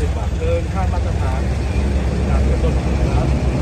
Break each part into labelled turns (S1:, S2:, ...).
S1: สิบาทเกินค่ามาตรฐานตารกำหนดนะครับ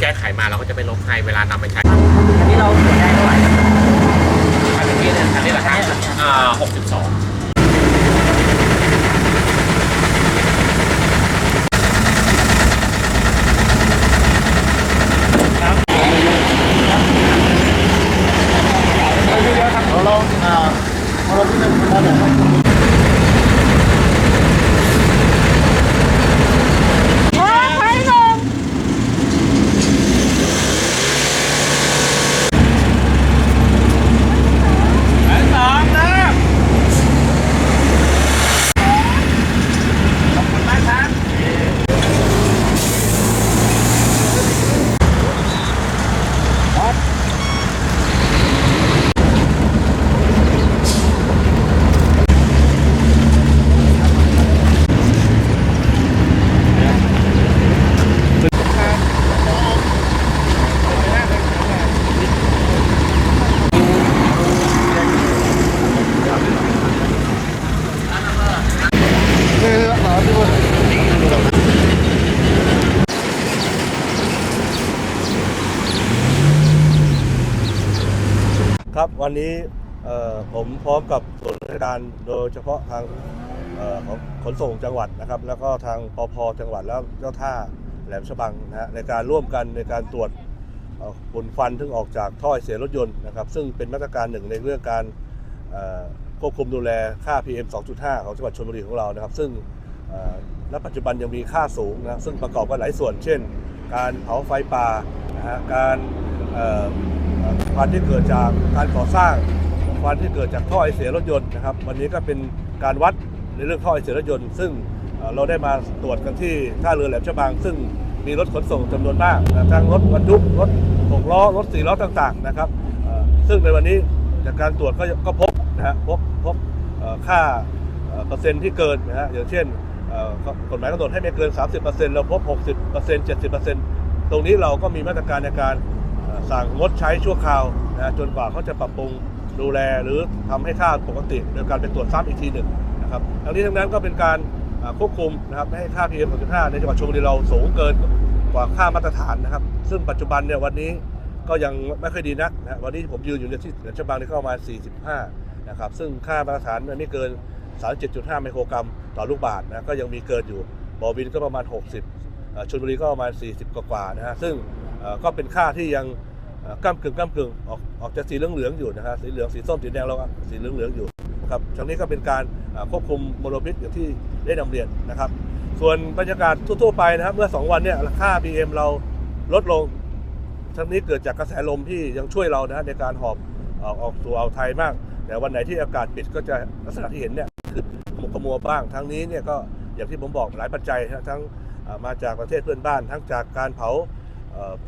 S2: แก้ไขมาเราก็จะไปลบให้เวลานำไปใช้
S3: อันนี้เราเสียได้เท่าไหร่ครับ
S2: อันนี้เนี่ยอันนี้ราคาอ่าหกสิบสอง
S4: เราเราอ่าเราที่หนึ่งเราแบบว่า
S1: ครับ วันนี้ผมพร้อมกับส่วนราชการโดยเฉพาะทางของขนส่งจังหวัดนะครับ แล้วก็ทางปพจังหวัดแล้วเจ้าท่าแหลมฉบังนะฮะในการร่วมกันในการตรวจฝุ่นควันที่ออกจากท่อไอเสียรถยนต์นะครับ ซึ่งเป็นมาตรการหนึ่งในเรื่องการควบคุมดูแลค่า PM 2.5 ของจังหวัดชลบุรีของเรานะครับ ซึ่งณปัจจุบันยังมีค่าสูงนะซึ่งประกอบกันหลายส่วน เช่น การเผาไฟป่านะฮะการ ควันที่เกิดจากการก่อสร้างควันที่เกิดจากท่อไอเสียรถยนต์นะครับ วันนี้ก็เป็นการวัดในเรื่องท่อไอเสียรถยนต์ ซึ่งเราได้มาตรวจกันที่ท่าเรือแหลมฉบัง ซึ่งมีรถขนส่งจำนวนมากทั้งรถบรรทุกรถหกล้อรถสี่ล้อต่างๆนะครับซึ่งในวันนี้จากการตรวจก็ก็พบนะฮะพบพบค่าเปอร์เซ็นต์ที่เกินนะฮะอย่างเช่นกฎหมายกำหนดให้ไม่เกิน 30%เราพบ 60% 70%ตรงนี้เราก็มีมาตรการในการ สั่งงดใช้ชั่วคราวนะจนกว่าเขาจะปรับปรุงดูแลหรือทำให้ค่าปกติโดยการเป็นตรวจซ้ำอีกทีหนึ่งนะครับทั้งนี้ทั้งนั้นก็เป็นการควบคุมนะครับไม่ให้ค่า PM 2.5ในจังหวัดชลบุรีเราสูงเกินกว่าค่ามาตรฐานนะครับ ซึ่งปัจจุบันเนี่ยวันนี้ก็ยังไม่ค่อยดีนักนะวันนี้ผมยืนอยู่ในที่เหนือฉบังนี่ก็ประมาณ 45 นะครับ ซึ่งค่ามาตรฐานมันไม่เกิน 37.5 ไมโครกรัมต่อลูกบาศก์นะก็ยังมีเกินอยู่บอวินก็ประมาณ 60ชลบุรีก็ประมาณ 40 กว่าๆนะฮะซึ่ง ก็เป็นค่าที่ยังเอ่อก้ามกึ่งก้ามกึ่งออกออกจากสีเหลืองเหลืองๆอยู่นะฮะสีเหลืองสีส้มสีแดงแล้วก็สีเหลืองเหลืองๆอยู่ครับทั้งนี้ก็เป็นการควบคุมมลพิษอย่างที่ได้นำเรียนนะครับ ส่วนบรรยากาศทั่วๆไปนะครับ เมื่อ 2 วันเนี่ยค่า PM เราลดลงทั้งนี้เกิดจากกระแสลมที่ยังช่วยเรานะในการหอบออกสู่อ่าวไทยมาก แต่วันไหนที่อากาศปิดก็จะลักษณะที่เห็นเนี่ยคือขมุกขมัวบ้างทั้งนี้เนี่ยก็อย่างที่ผมบอกหลายปัจจัยนะฮะทั้งมาจากประเทศเพื่อนบ้าน ทั้งจากการเผา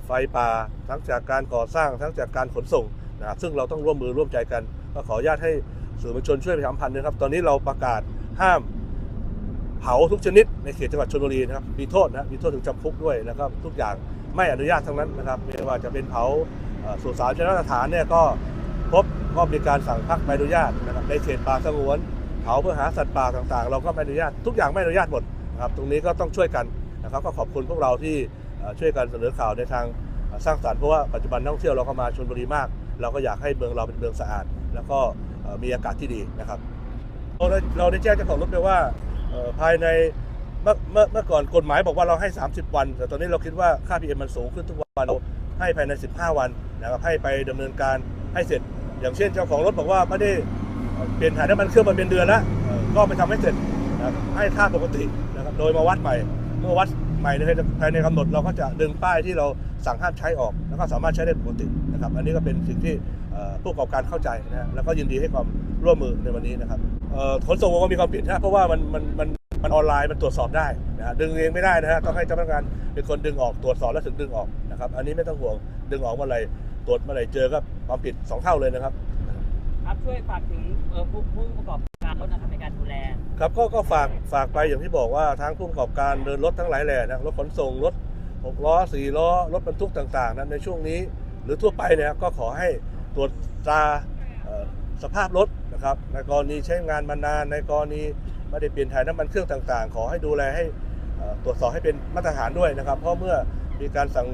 S1: ไฟป่าทั้งจากการก่อสร้างทั้งจากการขนส่งนะครับซึ่งเราต้องร่วมมือร่วมใจกันก็ขออนุญาตให้สื่อมวลชนช่วยประชาสัมพันธ์นะครับ ตอนนี้เราประกาศห้ามเผาทุกชนิดในเขตจังหวัดชลบุรีนะครับ มีโทษนะ มีโทษถึงจำคุกด้วยแล้วก็ทุกอย่างไม่อนุญาตทั้งนั้นนะครับ ไม่ว่าจะเป็นเผาสุสานชนสถานเนี่ยก็พบก็มีการสั่งพักใบอนุญาตนะครับ ในเขตป่าสงวนเผาเพื่อหาสัตว์ป่าต่างๆ เราก็ไม่อนุญาต ทุกอย่างไม่อนุญาตหมดนะครับ ตรงนี้ก็ต้องช่วยกันนะครับ ก็ขอบคุณพวกเราที่ ช่วยกันเสนอข่าวในทางสร้างสรรค์เพราะว่าปัจจุบันนักท่องเที่ยวเราเข้ามาชลบุรีมาก เราก็อยากให้เมืองเราเป็นเมืองสะอาด แล้วก็มีอากาศที่ดีนะครับ เราได้เราได้แจ้งเจ้าของรถไปว่าภายในเมื่อเมื่อเมื่อก่อนกฎหมายบอกว่าเราให้ 30 วัน แต่ตอนนี้เราคิดว่าค่า PM มันสูงขึ้นทุกวันเราให้ภายใน 15 วันนะครับให้ไปดำเนินการให้เสร็จ อย่างเช่นเจ้าของรถบอกว่าไม่ได้เปลี่ยนถ่ายน้ำมันเครื่องมาเป็นเดือนแล้วก็ไปทำให้เสร็จให้ค่าปกตินะครับโดยมาวัดใหม่เมื่อวัด ใหม่ในภายในกำหนดเราก็จะดึงป้ายที่เราสั่งห้ามใช้ออก แล้วก็สามารถใช้ได้ปกตินะครับ อันนี้ก็เป็นสิ่งที่ผู้ประกอบการเข้าใจนะฮะแล้วก็ยินดีให้ความร่วมมือในวันนี้นะครับเอ่อขนส่งกว่ามีความผิดนะเพราะว่ามันมันมันมันออนไลน์มันตรวจสอบได้นะฮะดึงเองไม่ได้นะฮะต้องให้เจ้าพนักงานเป็นคนดึงออกตรวจสอบแล้วถึงดึงออกนะครับ อันนี้ไม่ต้องห่วงดึงออกเมื่อไหร่ตรวจเมื่อไหร่เจอก็ความผิดสองเท่าเลยนะครับ
S3: ครับช่วยฝากถึงผู้ผู้ประกอบการรถนะครับในการดูแล
S1: ครับก็ก็ฝากฝากไปอย่างที่บอกว่าทางผู้ประกอบการเดินรถทั้งหลายแหล่นะรถขนส่งรถหกล้อสี่ล้อรถบรรทุกต่างๆนะในช่วงนี้ หรือทั่วไปเนะครับก็ขอให้ตรวจตราสภาพรถนะครับในกรณีใช้งานมานานในกรณีไม่ได้เปลี่ยนถ่ายน้ำมันเครื่องต่างๆ ขอให้ดูแลให้ตรวจสอบให้เป็นมาตรฐานด้วยนะครับ เพราะเมื่อมีการสั่ง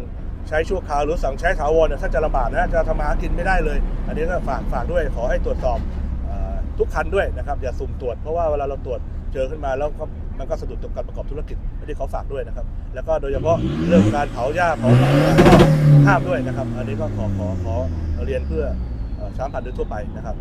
S1: ใช้ชั่วคราวหรือสั่งใช้ถาวรเนี่ยถ้าจะลำบากนะจะทำมาหากินไม่ได้เลย อันนี้ก็ฝากฝากด้วยขอให้ตรวจสอบทุกคันด้วยนะครับอย่าสุ่มตรวจเพราะว่าเวลาเราตรวจเจอขึ้นมาแล้วมันก็สะดุดต่อการประกอบธุรกิจอันนี้ขอฝากด้วยนะครับ แล้วก็โดยเฉพาะเรื่องการเผาหญ้าเผาป่าก็ห้ามด้วยนะครับ อันนี้ก็ขอขอขอเรียนเพื่อเอ่อช้างพันธุ์โดยทั่วไปนะครับ